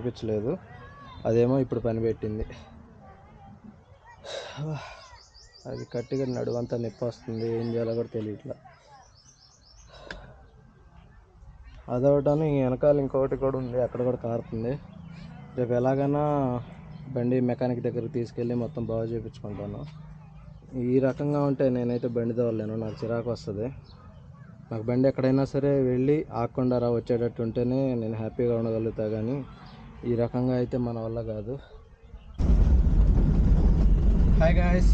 చేయించలేదు అదేమో ఇప్పుడు పని పెట్టింది. అది కట్టిగా నడువంతా నొప్పి వస్తుంది. ఏం చేయాలో కూడా తెలియట్లా. అదొకటాను వెనకాల ఇంకొకటి కూడా ఉంది. అక్కడ కూడా కారుతుంది. రేపు ఎలాగైనా బండి మెకానిక్ దగ్గరికి తీసుకెళ్ళి మొత్తం బాగు చేయించుకుంటాను ఈ రకంగా ఉంటే నేనైతే బండి తోలలేను. నాకు చిరాకు వస్తుంది. నాకు బండి ఎక్కడైనా సరే వెళ్ళి ఆకుండా రా వచ్చేటట్టు ఉంటేనే నేను హ్యాపీగా ఉండగలుగుతా కానీ ఈ రకంగా అయితే మన వల్ల కాదు. హాయ్ గాయస్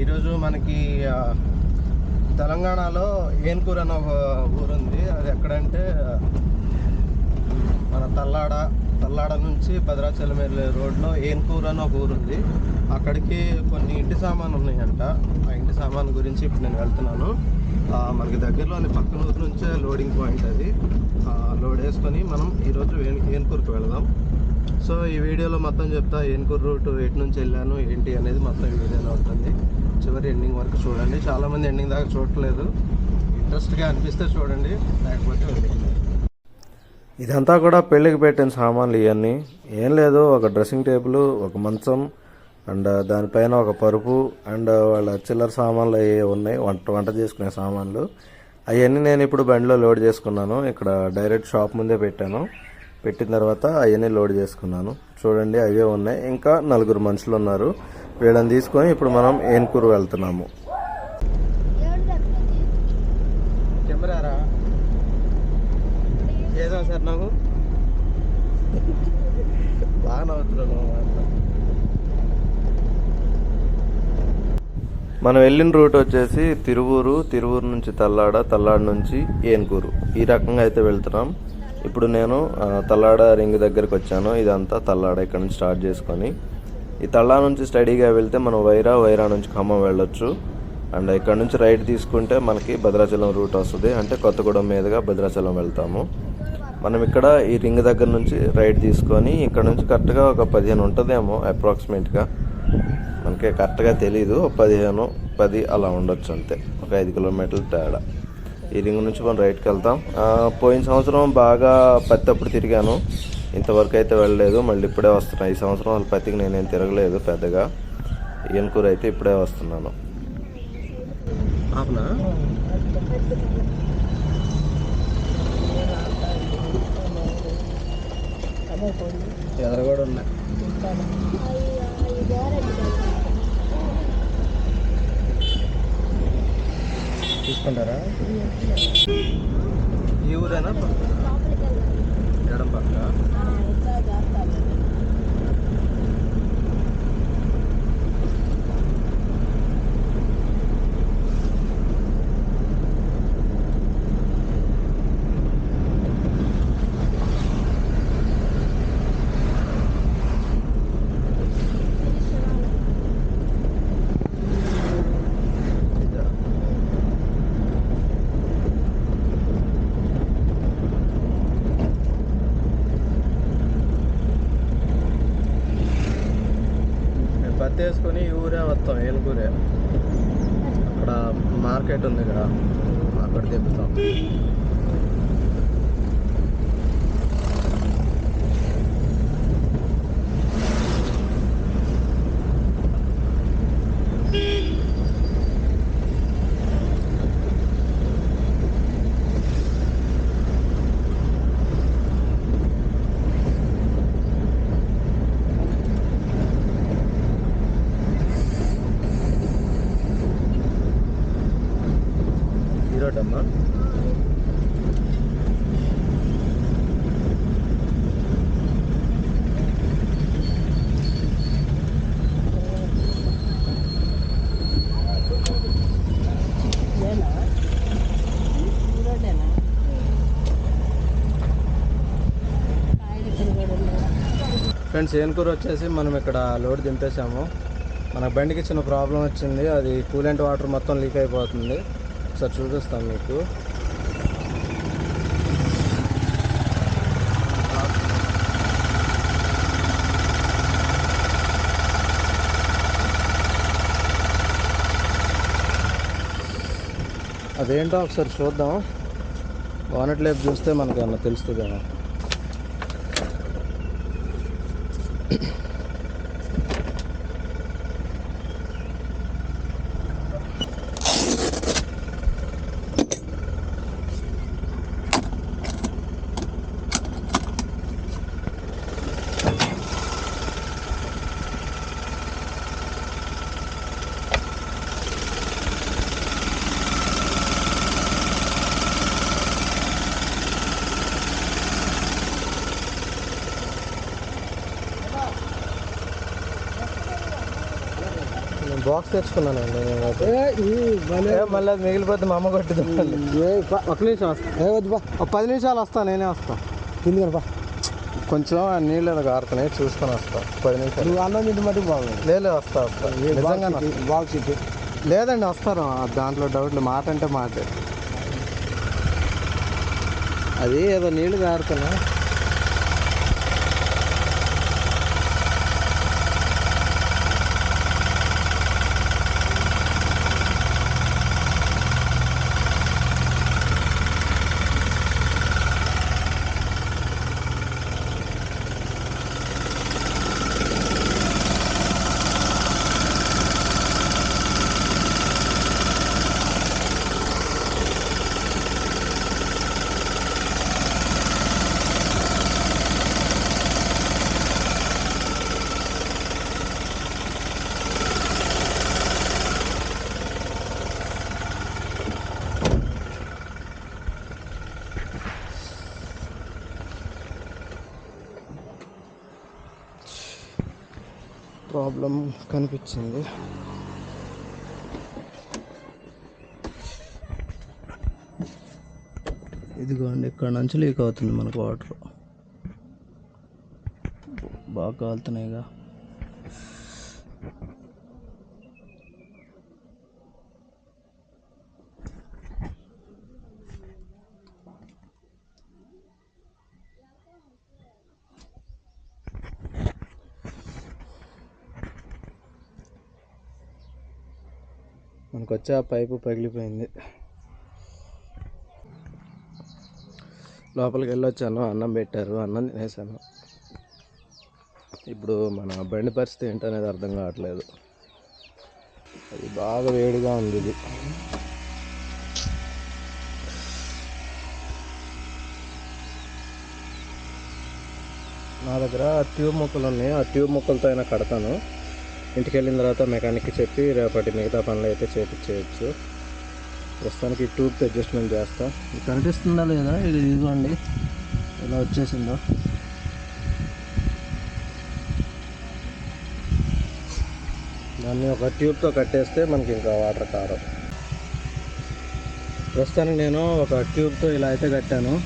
ఈరోజు మనకి తెలంగాణలో ఏన్కూర్ అనే ఒక ఊరు ఉంది అది ఎక్కడంటే మన తల్లాడ తల్లాడ నుంచి భద్రాచలం వెళ్ళే రోడ్లో ఏన్కూర్ అని ఒక ఊరు ఉంది అక్కడికి కొన్ని ఇంటి సామాన్ ఉన్నాయంట. ఆ ఇంటి సామాన్ గురించి ఇప్పుడు నేను వెళ్తున్నాను. మనకి దగ్గరలోని పక్కన ఊరు నుంచే లోడింగ్ పాయింట్ అది. లోడ్ వేసుకొని మనం ఈరోజు ఏన్ ఏన్కూర్కి వెళదాం. సో ఈ వీడియోలో మొత్తం చెప్తా ఏనుకూరు రూట్ ఎటు నుంచి వెళ్ళాను ఏంటి అనేది మొత్తం ఈ వీడియోలో ఉంటుంది. చివరి ఎండింగ్ వరకు చూడండి. చాలామంది ఎండింగ్ దాకా చూడట్లేదు. ఇంట్రెస్ట్గా అనిపిస్తే చూడండి లేకపోతే ఇదంతా కూడా పెళ్ళికి పెట్టిన సామాన్లు ఇవన్నీ. ఏం లేదు ఒక డ్రెస్సింగ్ టేబుల్ ఒక మంచం అండ్ దానిపైన ఒక పరుపు అండ్ వాళ్ళ చిల్లర సామాన్లు అవి ఉన్నాయి. వంట వంట చేసుకునే సామాన్లు. అవన్నీ నేను ఇప్పుడు బండిలో లోడ్ చేసుకున్నాను. ఇక్కడ డైరెక్ట్ షాప్ ముందే పెట్టాను. పెట్టిన తర్వాత అవన్నీ లోడ్ చేసుకున్నాను. చూడండి అవే ఉన్నాయి. ఇంకా నలుగురు మనుషులు ఉన్నారు. వీళ్ళని తీసుకొని ఇప్పుడు మనం ఏన్కూరు వెళ్తున్నాము. కెమెరారా? ఏదో సార్ నాకు. బాగా నవ్వుతున్నాను మనం వెళ్ళిన రూట్ వచ్చేసి తిరువూరు తిరువూరు నుంచి తల్లాడ తల్లాడ నుంచి ఏన్కూరు. ఈ రకంగా అయితే వెళ్తున్నాం. ఇప్పుడు నేను తల్లాడ రింగ్ దగ్గరికి వచ్చాను. ఇదంతా తల్లాడ ఇక్కడ నుంచి స్టార్ట్ చేసుకొని. ఈ తల్లా నుంచి స్టడీగా వెళ్తే మనం వైరా వైరా నుంచి ఖమ్మం వెళ్ళొచ్చు. అండ్ ఇక్కడ నుంచి రైట్ తీసుకుంటే మనకి భద్రాచలం రూట్ వస్తుంది. అంటే కొత్తగూడెం మీదుగా భద్రాచలం వెళ్తాము. మనం ఇక్కడ ఈ రింగ్ దగ్గర నుంచి రైట్ తీసుకొని ఇక్కడ నుంచి కరెక్ట్గా ఒక పదిహేను ఉంటుందేమో అప్రాక్సిమేట్గా. మనకి కరెక్ట్గా తెలీదు. పదిహేను పది అలా ఉండొచ్చు అంతే. ఒక ఐదు కిలోమీటర్ల తేడా. ఈ రింగ్ నుంచి మనం రైట్కి వెళ్తాం. పోయిన సంవత్సరం బాగా పత్తి అప్పుడు తిరిగాను. ఇంతవరకు అయితే వెళ్ళలేదు. మళ్ళీ ఇప్పుడే వస్తున్నాను ఈ సంవత్సరం అసలు పత్తికి నేనేం తిరగలేదు పెద్దగా. ఈయనకూరు అయితే ఇప్పుడే వస్తున్నాను. అవునా ఎదర కూడా ఉన్నాయి. తీసుకుంటారా ఈ ఊరేనా? ఎడం పక్క ఇదా. మేము పత్తి వేసుకొని ఈ ఊరే వస్తాం ఏనుకూరే అక్కడ మార్కెట్ ఉంది ఇక్కడ అక్కడ తిప్పుతాం రోడ్ అమ్మా. ఫ్రెండ్స్ ఏనుకూరు వచ్చేసి మనం ఇక్కడ లోడ్ దింపేసాము మన బండికి చిన్న ప్రాబ్లం వచ్చింది. అది కూలెంట్ వాటర్ మొత్తం లీక్ అయిపోతుంది. ఒకసారి చూపిస్తాం మీకు. అదేంటో ఒకసారి చూద్దాం. వానట్ లేపు చూస్తే మనకి ఏమన్నా తెలుస్తుందేమో నేను బాక్స్ తెచ్చుకున్నానండి నేనైతే. ఏ, మళ్ళీ అది మిగిలిపోతే మా అమ్మ కొట్టింది ఒక నిమిషం వస్తా. ఏ వద్దు బా ఒక పది నిమిషాలు వస్తా నేనే వస్తా. తింది బా. కొంచెం నీళ్ళు ఏదో కారుతున్నాయి చూసుకొని వస్తా. పది నిమిషాలు. నువ్వు అన్నం తింటే మట్టి బాగుంది. లేదు వస్తా వస్తా. నిజంగా బాక్స్ ఇటు లేదండి వస్తారు దాంట్లో డౌట్లు మాట అంటే మాటే. అది ఏదో నీళ్ళు కారుతున్నా ప్రాబ్లం కనిపించింది. ఇదిగోండి ఇక్కడ నుంచి లీక్ అవుతుంది మనకు వాటర్. బాగా కాలుతున్నాయిగా. మనకు వచ్చే ఆ పైపు పగిలిపోయింది. లోపలికి వెళ్ళొచ్చాను అన్నం పెట్టారు అన్నం తినేసాను. ఇప్పుడు మన బండి పరిస్థితి ఏంటనేది అర్థం కావట్లేదు. అది బాగా వేడిగా ఉంది ఇది. నా దగ్గర ట్యూబ్ మొక్కలు ఉన్నాయి ఆ ట్యూబ్ మొక్కలతో అయినా కడతాను. ఇంటికి వెళ్ళిన తర్వాత మెకానిక్కి చెప్పి రేపటి మిగతా పనులు అయితే చేపించేయచ్చు ప్రస్తుతానికి ఈ ట్యూబ్కి అడ్జస్ట్మెంట్ చేస్తా. ఇది కనిపిస్తుందా లేదా? ఇది ఇదిగోండి. ఇలా వచ్చేసిందో. దాన్ని ఒక ట్యూబ్తో కట్టేస్తే మనకి ఇంకా వాటర్ కారం. ప్రస్తుతానికి నేను ఒక ట్యూబ్తో ఇలా అయితే కట్టాను.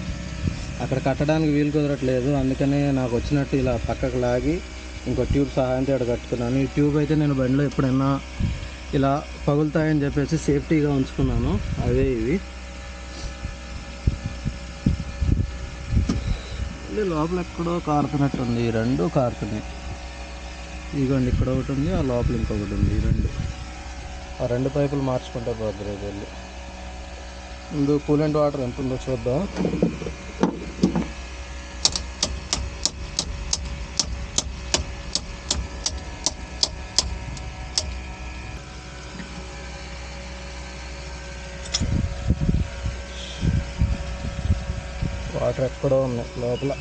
అక్కడ కట్టడానికి వీలు కుదరట్లేదు. అందుకని నాకు వచ్చినట్టు ఇలా పక్కకు లాగి ఇంకో ట్యూబ్ సహాయంతో ఇక్కడ కట్టుకున్నాను. ఈ ట్యూబ్ అయితే నేను బండిలో ఎప్పుడైనా ఇలా పగులుతాయని చెప్పేసి సేఫ్టీగా ఉంచుకున్నాను. అవే ఇవి మళ్ళీ లోపల ఎక్కడో కారుతున్నట్టుంది. ఈ రెండు కారుతున్నాయి. ఇదిగోండి ఇక్కడ ఒకటి ఉంది ఆ లోపల ఇంకొకటి ఉంది. ఈ రెండు. ఆ రెండు పైపులు మార్చుకుంటే పోతుంది రేపు వెళ్ళి. ముందు కూలెంట్ వాటర్ ఎంత ఉందో చూద్దాం. వాటర్ ఎక్కడో ఉన్నాయి లోపల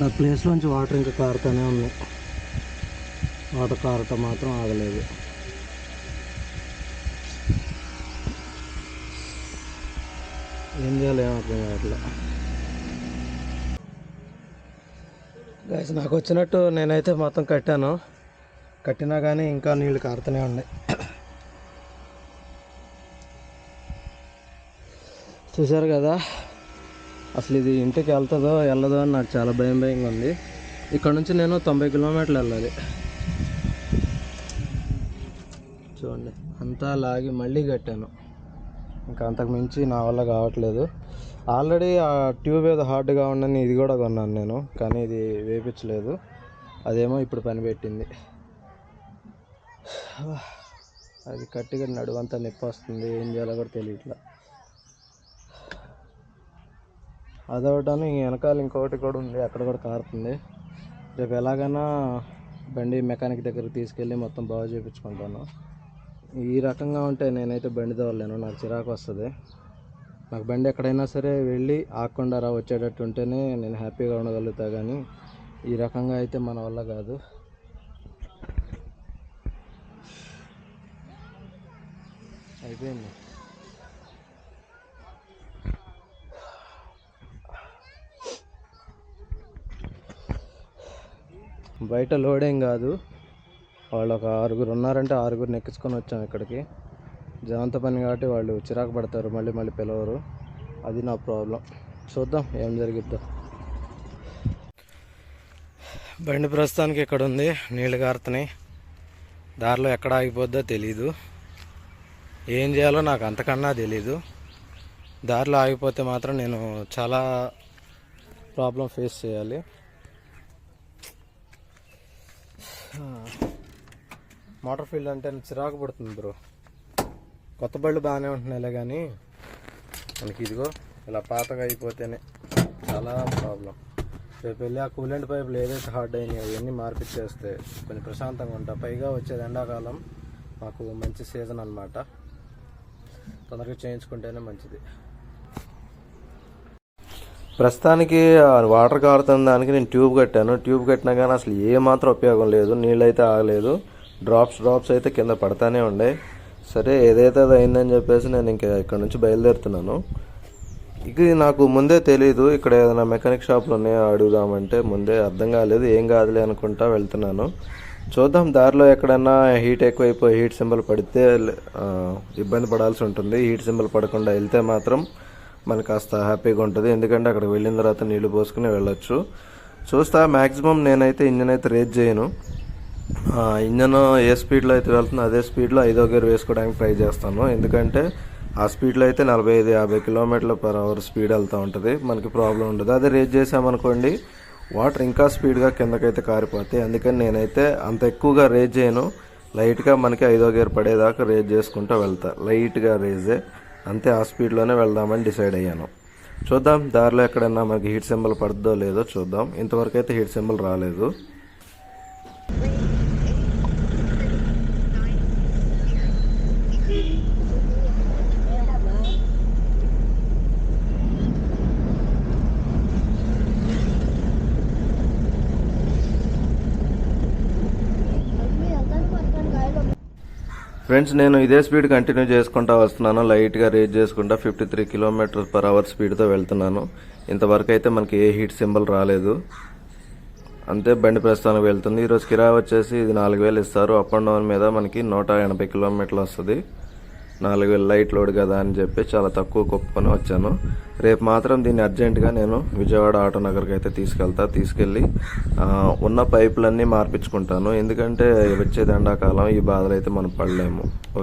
ఇక్కడ ప్లేస్లోంచి వాటర్ ఇంకా కారుతూనే ఉంది. వాటర్ కారటం మాత్రం ఆగలేదు. ఏం చేయాలి ఏం కావట్లే గైస్ నాకు వచ్చినట్టు నేనైతే మొత్తం కట్టాను. కట్టినా కానీ ఇంకా నీళ్ళు కారుతూనే ఉన్నాయి. చూశారు కదా? అసలు ఇది ఇంటికి వెళ్తుందో వెళ్ళదో అని నాకు చాలా భయం భయంగా ఉంది. ఇక్కడ నుంచి నేను తొంభై కిలోమీటర్లు వెళ్ళాలి. చూడండి అంతా లాగి మళ్ళీ కట్టాను. ఇంకా అంతకు మించి నా వల్ల కావట్లేదు. ఆల్రెడీ ఆ ట్యూబ్ ఏదో హార్డ్గా ఉండని ఇది కూడా కొన్నాను నేను కానీ ఇది వేపించలేదు. అదేమో ఇప్పుడు పని పెట్టింది. అది కట్టిగా నడువంతా నొప్పి వస్తుంది ఏం చేయాలో కూడా తెలియట్లా. అదొకటాను వెనకాల ఇంకొకటి కూడా ఉంది. అక్కడ కూడా కారుతుంది రేపు ఎలాగైనా బండి మెకానిక్ దగ్గరికి తీసుకెళ్ళి మొత్తం బాగు చేయించుకుంటాను ఈ రకంగా ఉంటే నేనైతే బండి తోలేను నాకు చిరాకు వస్తుంది. నాకు బండి ఎక్కడైనా సరే వెళ్ళి ఆకుండా రా వచ్చేటట్టు ఉంటేనే నేను హ్యాపీగా ఉండగలుగుతా కానీ ఈ రకంగా అయితే మన వల్ల కాదు. అయిపోయింది. బయట లోడేం కాదు. వాళ్ళు ఒక ఆరుగురు ఉన్నారంటే ఆరుగురిని ఎక్కించుకొని వచ్చాం ఇక్కడికి. జనంత పని కాబట్టి వాళ్ళు చిరాకు పడతారు. మళ్ళీ మళ్ళీ పిలవరు. అది నా ప్రాబ్లం. చూద్దాం ఏం జరిగిద్దో. బండి ప్రస్తుతానికి ఇక్కడ ఉంది నీళ్ళు కారుతున్నాయి. దారిలో ఎక్కడ ఆగిపోద్దో తెలీదు. ఏం చేయాలో నాకు అంతకన్నా తెలీదు. దారిలో ఆగిపోతే మాత్రం నేను చాలా ప్రాబ్లం ఫేస్ చేయాలి. మోటార్ ఫీల్డ్ అంటే చిరాకు పడుతుంది బ్రో. కొత్త బళ్ళు బాగానే ఉంటున్నాయిలే కానీ మనకి ఇదిగో ఇలా పాతగా అయిపోతేనే చాలా ప్రాబ్లం. రేపు వెళ్ళి ఆ కూలెంట్ పైపులు ఏదైతే హార్డ్ అయినాయి అవన్నీ మార్పిచ్చేస్తే కొంచెం ప్రశాంతంగా ఉంటా. పైగా వచ్చేది ఎండాకాలం మాకు మంచి సీజన్ అన్నమాట. తొందరగా చేయించుకుంటేనే మంచిది. ప్రస్తుతానికి వాటర్ కారుతున్న దానికి నేను ట్యూబ్ కట్టాను. ట్యూబ్ కట్టినా కానీ అసలు ఏమాత్రం ఉపయోగం లేదు. నీళ్ళు అయితే ఆగలేదు. డ్రాప్స్ డ్రాప్స్ అయితే కింద పడతానే ఉండే సరే ఏదైతే అది అయిందని చెప్పేసి నేను ఇంకా ఇక్కడ నుంచి బయలుదేరుతున్నాను. ఇది నాకు ముందే తెలియదు ఇక్కడ ఏదైనా మెకానిక్ షాప్లు ఉన్నాయో అడుగుదామంటే ముందే అర్థం కాలేదు. ఏం కాదులే అనుకుంటా వెళ్తున్నాను. చూద్దాం దారిలో ఎక్కడన్నా హీట్ ఎక్కువైపోయి హీట్ సింబల్ పడితే ఇబ్బంది పడాల్సి ఉంటుంది. హీట్ సింబల్ పడకుండా వెళ్తే మాత్రం మనకు కాస్త హ్యాపీగా ఉంటుంది. ఎందుకంటే అక్కడికి వెళ్ళిన తర్వాత నీళ్ళు పోసుకుని వెళ్ళొచ్చు. చూస్తా మ్యాక్సిమం నేనైతే ఇంజన్ అయితే రేజ్ చేయను. ఇంజన్ ఏ స్పీడ్లో అయితే వెళ్తుందో అదే స్పీడ్లో ఐదో గేర్ వేసుకోవడానికి ట్రై చేస్తాను. ఎందుకంటే ఆ స్పీడ్లో అయితే నలభై ఐదు యాభై కిలోమీటర్ల పర్ అవర్ స్పీడ్ వెళ్తూ ఉంటుంది. మనకి ప్రాబ్లం ఉండదు. అదే రేజ్ చేసామనుకోండి వాటర్ ఇంకా స్పీడ్గా కిందకైతే కారిపోతాయి. అందుకని నేనైతే అంత ఎక్కువగా రేజ్ చేయను. లైట్గా మనకి ఐదో గేర్ పడేదాకా రేజ్ చేసుకుంటూ వెళ్తా. లైట్గా రేజే అంతే ఆ స్పీడ్లోనే వెళ్దామని డిసైడ్ అయ్యాను. చూద్దాం దారిలో ఎక్కడైనా మనకి హీట్ సింబల్ పడుతుందో లేదో చూద్దాం. ఇంతవరకు అయితే హీట్ సింబల్ రాలేదు. ఫ్రెండ్స్ నేను ఇదే స్పీడ్ కంటిన్యూ చేసుకుంటా వస్తున్నాను. లైట్గా రేజ్ చేసుకుంటా fifty three kilometres per hour స్పీడ్తో వెళ్తున్నాను. ఇంతవరకు అయితే మనకి ఏ హీట్ సింబల్ రాలేదు. అంతే బండి ప్రస్తుతానికి వెళ్తుంది. ఈరోజు కిరా వచ్చేసి ఇది నాలుగు వేలు ఇస్తారు. అప్ అండ్ డౌన్ మీద మనకి నూట ఎనభై కిలోమీటర్లు వస్తుంది. నాలుగు వేలు లైట్ లోడ్ కదా అని చెప్పి చాలా తక్కువ కొప్పుకొని వచ్చాను. రేపు మాత్రం దీన్ని అర్జెంటుగా నేను విజయవాడ ఆటో నగర్కి అయితే తీసుకెళ్తా తీసుకెళ్ళి ఉన్న పైపులన్నీ మార్పించుకుంటాను. ఎందుకంటే వచ్చేది ఎండాకాలం ఈ బాధలు అయితే మనం పడలేము.